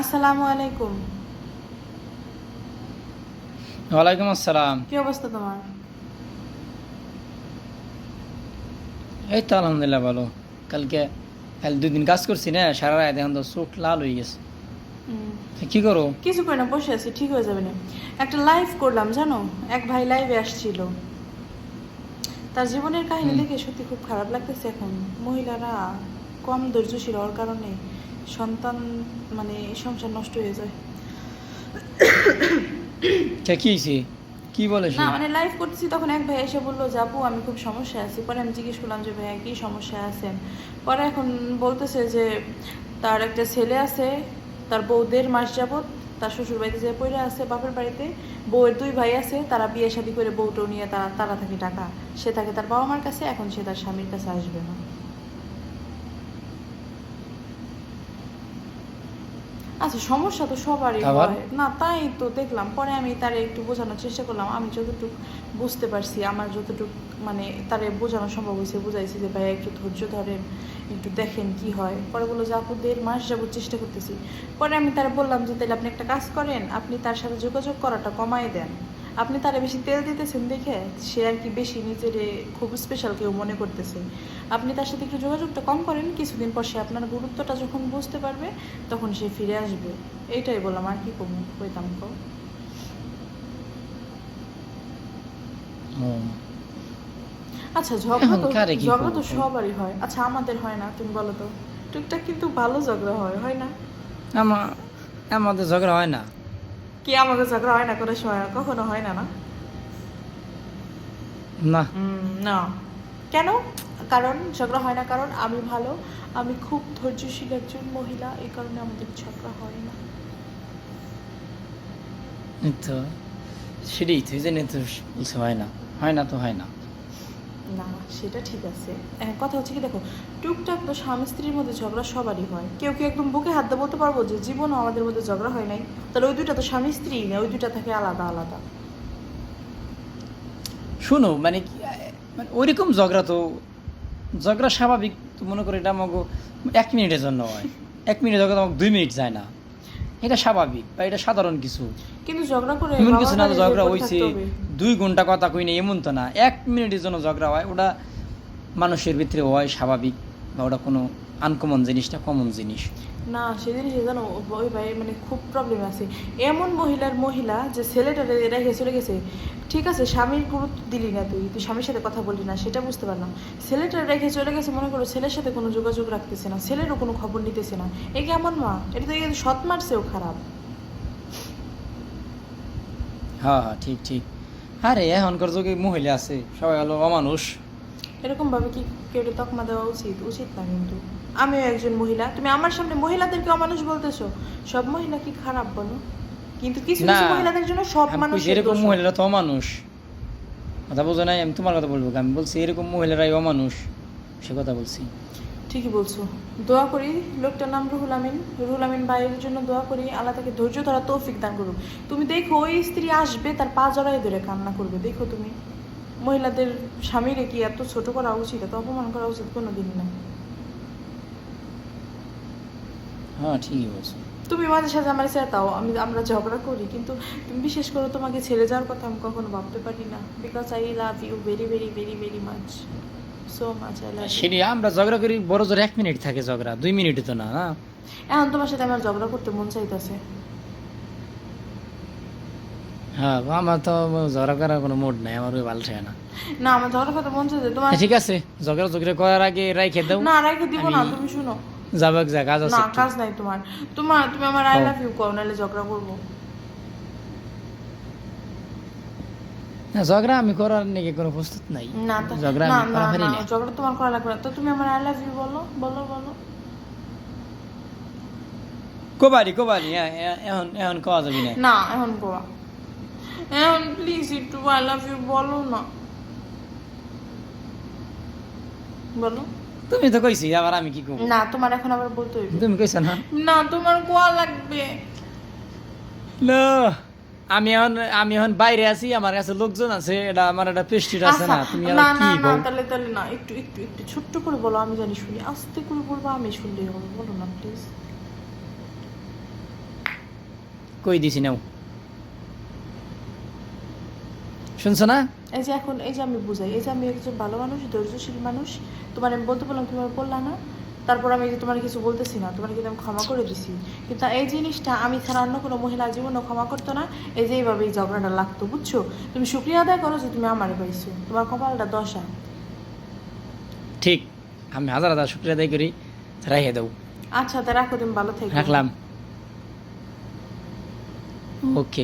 আসসালামু আলাইকুম। ওয়ালাইকুম আসসালাম। কি অবস্থা তোমার? এই তো আলহামদুলিল্লাহ ভালো। কালকে কাল দুই দিন কাজ করছি না সারা রাত এখন তো চোখ লাল হয়ে গেছে। কি করো? কিছু করে না বসে আছি ঠিক হয়ে যাবে না। একটা লাইভ করলাম জানো? এক ভাই লাইভে আসছিল। তার জীবনের কাহিনী। লিখে সত্যি খুব খারাপ লাগতেছে এখন। মহিলারা কম ধৈর্যশীল হওয়ার কারণে সন্তান মানে সংসার নষ্ট হয়ে যায়। তা কি হয়েছে কি বলে সে না মানে লাইভ করতেছি তখন এক ভাই এসে বলল যে আপু আমি খুব সমস্যায় আছি। পরে আমি জিজ্ঞেস করলাম যে ভাইয়া কি সমস্যায় আছেন? পরে এখন বলতেছে যে তার একটা ছেলে আছে তার বউ দেড় মাস যাবত তার শ্বশুর বাড়িতে যে পড়ে আছে বাপের বাড়িতে। বউয়ের দুই ভাই আছে তারা বিয়ে শাদী করে বউটাও নিয়ে তারা তারা থাকে টাকা সে থাকে তার বাবা মার কাছে এখন সে তার স্বামীর কাছে আসবে না। আচ্ছা সমস্যা তো সবারই হয়। না তাই তো দেখলাম। পরে আমি তারে একটু বোঝানোর চেষ্টা করলাম। আমি যতটুকু বুঝতে পারছি আমার যতটুকু মানে তারে বোঝানো সম্ভব হয়েছে বুঝাইছি যে ভাইয়া একটু ধৈর্য ধরেন একটু দেখেন কি হয়। পরে বলল যে আপু দেড় মাস যাব চেষ্টা করতেছি। পরে আমি তারা বললাম যে তাহলে আপনি একটা কাজ করেন আপনি তার সাথে যোগাযোগ করাটা কমাই দেন। আপনি তারে বেশি তেল দিতেছেন দেখে সে আর কি বেশি নিজের খুব স্পেশাল কেউ মনে করতেছে। আপনি তার সাথে একটু যোগাযোগটা কম করেন কিছুদিন পর সে আপনার গুরুত্বটা যখন বুঝতে পারবে তখন সে ফিরে আসবে। এইটাই বললাম আর কি কমু কইতাম কো ও, আচ্ছা ঝগড়া তো ঝগড়া তো সবারই হয়। আচ্ছা আমাদের হয় না তুমি বলো তো। টুকটাক কিন্তু ভালো ঝগড়া হয় হয় না? আমা আমাদের ঝগড়া হয় না। কি আমাকে ঝগড়া হয় না করে সহায় কখনো হয় না না? না। না। কেন? কারণ ঝগড়া হয় না কারণ আমি ভালো আমি খুব ধৈর্যশীল একজন মহিলা এই কারণে আমাদের ঝগড়া হয় না। তো সেটাই তুই যেন তো বলছে হয় না। হয় না তো হয় না। না, সেটা ঠিক আছে। কথা হচ্ছে কি, দেখো, টুকটাক তো স্বামী স্ত্রীর মধ্যে ঝগড়া সবারই হয়। কেউ কি একদম বুকে হাত দিয়ে বলতে পারব যে জীবনও আমাদের মধ্যে ঝগড়া হয় নাই। তাহলে ওই দুইটা তো স্বামী স্ত্রী না ওই দুইটা থাকে আলাদা আলাদা। শুনো মানে কি মানে ওইরকম ঝগড়া তো, ঝগড়া স্বাভাবিক মনে করো এটা আমাকে এক মিনিটের জন্য হয়। এক মিনিট ঝগড়া আমাকে দুই মিনিট যায় না। এটা স্বাভাবিক বা এটা সাধারণ কিছু। কিন্তু ঝগড়া করে এমন কিছু না ঝগড়া হইছে হয়েছে দুই ঘণ্টা কথা কই না এমন তো না। এক মিনিটের জন্য ঝগড়া হয় ওটা মানুষের ভিতরে হয় স্বাভাবিক বা ওটা কোনো আনকমন জিনিসটা কমন জিনিস। না সেদিন সে জানো ওই ভাই মানে খুব প্রবলেম আছে। এমন মহিলার মহিলা যে ছেলেটা রেখে চলে গেছে ঠিক আছে স্বামীর গুরুত্ব দিলি না তুই তুই স্বামীর সাথে কথা বললি না সেটা বুঝতে পারলাম। ছেলেটা রেখে চলে গেছে মনে করো ছেলের সাথে কোনো যোগাযোগ রাখতেছে না ছেলেরও কোনো খবর নিতেছে না। এ কেমন মা? এটা তো সৎ মারছেও খারাপ। হ্যাঁ হ্যাঁ ঠিক ঠিক। আরে এখনকার যুগে মহিলা আছে সবাই হলো অমানুষ। এরকম ভাবে কি কেউ তকমা দেওয়া উচিত? উচিত না কিন্তু। আমিও একজন মহিলা। তুমি আমার সামনে মহিলাদেরকে অমানুষ বলতেছো? সব মহিলা কি খারাপ বলো? কিন্তু কিছু কিছু মহিলাদের জন্য সব মানুষ এরকম মহিলারা তো অমানুষ। কথা বোঝো নাই আমি তোমার কথা বলব। আমি বলছি এরকম মহিলারাই অমানুষ সে কথা বলছি। ঠিকই বলছো। দোয়া করি লোকটার নাম রুহুল আমিন। রুহুল আমিন ভাইয়ের জন্য দোয়া করি আল্লাহ তাকে ধৈর্য ধরা তৌফিক দান করুক। তুমি দেখো ওই স্ত্রী আসবে তার পা জড়াই ধরে কান্না করবে। দেখো তুমি। মহিলাদের স্বামীরে কি এত ছোট করা উচিত? এত অপমান করা উচিত কোনো দিনই না। হ্যাঁ ঠিকই বলছো। তুমি মাঝে সাথে আমার চেতাও আমি আমরা ঝগড়া করি কিন্তু তুমি বিশেষ করে তোমাকে ছেড়ে যাওয়ার কথা আমি কখনো ভাবতে পারি না because I love you very very very very much so much I love সেটি আমরা ঝগড়া করি বড় জোর এক মিনিট থাকে ঝগড়া দুই মিনিটে তো না না? এখন তোমার সাথে আমার ঝগড়া করতে মন চাইতেছে। হ্যাঁ আমার তো ঝগড়া করার কোনো মুড নাই আমার ভালো থাকে না। না আমার ঝগড়া করতে মন চাইছে তোমার হ্যাঁ, ঠিক আছে ঝগড়া ঝগড়া করার আগে রাইখে দাও। না রেখে দিব না তুমি শুনো। যাব এক জায়গা কাজ আছে না কাজ নাই তোমার। তোমার তুমি আমার আই লাভ ইউ কও নাহলে ঝগড়া করব। না, ঝগড়া আমি করার নাকি কোনো প্রস্তুত নাই। না ঝগড়া আমি করা পারি না ঝগড়া তোমার করা লাগবে না। তো তুমি আমার আই লাভ ইউ বলো বলো বলো। কোবারি কোবারি এখন এখন কওয়া যাবি না? না এখন কোয়া। এখন প্লিজ একটু আই লাভ ইউ বলো না। বলো। তুমি তো কইছি আবার আমি কি করব না তোমার এখন আবার বলতে হইবে। তুমি কইছ না? না তোমার কোয়া লাগবে? না আমি এখন আমি এখন বাইরে আছি আমার কাছে লোকজন আছে এটা আমার একটা পেস্টিট আছে না আচ্ছা, তুমি না আর না কি না তাহলে তাহলে না একটু একটু একটু ছোট্ট করে বলো আমি জানি শুনি। আস্তে করে বলব আমি শুনলেই হবে বলো না প্লিজ কই দিছি নাও? শুনছো না? এই যে এখন এই যে আমি বুঝাই এই যে আমি একজন ভালো মানুষ ধৈর্যশীল মানুষ তোমার আমি বলতে বললাম তুমি আমার বললা না। তারপর আমি যে তোমার কিছু বলতেছি না তোমার কিন্তু আমি ক্ষমা করে দিছি। কিন্তু এই জিনিসটা আমি ছাড়া অন্য কোনো মহিলা জীবনও ক্ষমা করতো না এই যে এইভাবে এই ঝগড়াটা লাগতো বুঝছ? তুমি শুক্রিয়া আদায় করো যে তুমি আমারে পাইছো তোমার কপালটা দশা। ঠিক আমি হাজার হাজার শুক্রিয়া আদায় করি রাইহে দাও। আচ্ছা তা রাখো তুমি ভালো থেকো। রাখলাম। ওকে।